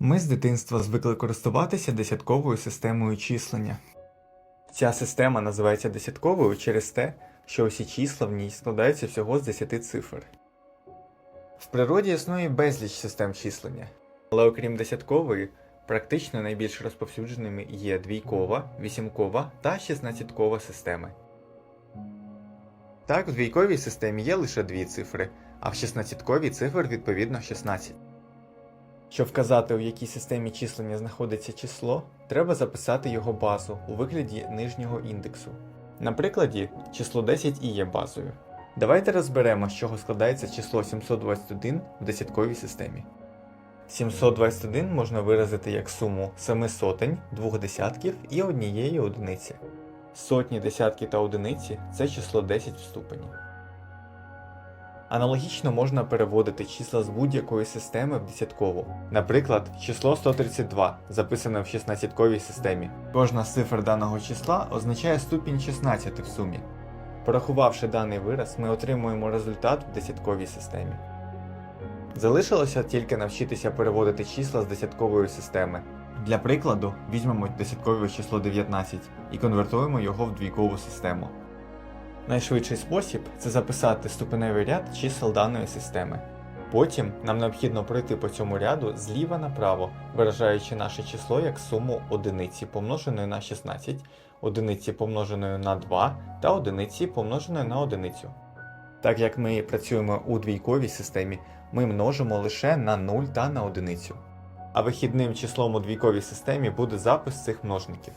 Ми з дитинства звикли користуватися десятковою системою числення. Ця система називається десятковою через те, що усі числа в ній складаються всього з 10 цифр. В природі існує безліч систем числення, але окрім десяткової, практично найбільш розповсюдженими є двійкова, вісімкова та шістнадцяткова системи. Так, в двійковій системі є лише дві цифри, а в шістнадцятковій цифр відповідно 16. Щоб вказати, у якій системі числення знаходиться число, треба записати його базу у вигляді нижнього індексу. На прикладі, число 10 і є базою. Давайте розберемо, з чого складається число 721 в десятковій системі. 721 можна виразити як суму семи сотень, двох десятків і однієї одиниці. Сотні, десятки та одиниці це число 10 в ступені. Аналогічно можна переводити числа з будь-якої системи в десяткову. Наприклад, число 132, записане в 16-ковій системі. Кожна з цифр даного числа означає ступінь 16 в сумі. Порахувавши даний вираз, ми отримуємо результат в десятковій системі. Залишилося тільки навчитися переводити числа з десяткової системи. Для прикладу, візьмемо десяткове число 19 і конвертуємо його в двійкову систему. Найшвидший спосіб це записати ступеневий ряд чисел даної системи. Потім нам необхідно пройти по цьому ряду зліва направо, виражаючи наше число як суму одиниці помноженої на 16, одиниці помноженої на 2 та одиниці помноженої на одиницю. Так як ми працюємо у двійковій системі, ми множимо лише на 0 та на одиницю. А вихідним числом у двійковій системі буде запис цих множників.